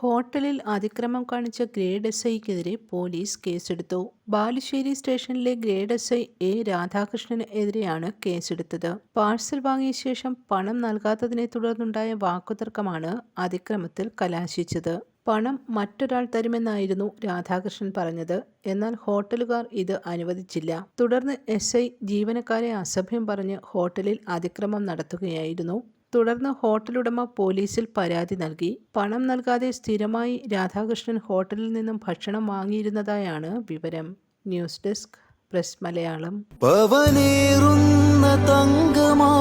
ഹോട്ടലിൽ അതിക്രമം കാണിച്ച ഗ്രേഡ് എസ് ഐക്കെതിരെ പോലീസ് കേസെടുത്തു. ബാലുശ്ശേരി സ്റ്റേഷനിലെ ഗ്രേഡ് എസ് ഐ എ രാധാകൃഷ്ണന് എതിരെയാണ് കേസെടുത്തത്. പാഴ്സൽ വാങ്ങിയ ശേഷം പണം നൽകാത്തതിനെ തുടർന്നുണ്ടായ വാക്കുതർക്കമാണ് അതിക്രമത്തിൽ കലാശിച്ചത്. പണം മറ്റൊരാൾ തരുമെന്നായിരുന്നു രാധാകൃഷ്ണൻ പറഞ്ഞത്. എന്നാൽ ഹോട്ടലുകാർ ഇത് അനുവദിച്ചില്ല. തുടർന്ന് എസ് ഐ ജീവനക്കാരെ അസഭ്യം പറഞ്ഞ് ഹോട്ടലിൽ അതിക്രമം നടത്തുകയായിരുന്നു. തുടർന്ന് ഹോട്ടലുടമ പോലീസിൽ പരാതി നൽകി. പണം നൽകാതെ സ്ഥിരമായി രാധാകൃഷ്ണൻ ഹോട്ടലിൽ നിന്നും ഭക്ഷണം വാങ്ങിയിരുന്നതായാണ് വിവരം. News desk press Malayalam. പവനേറുന്ന തങ്കമാണു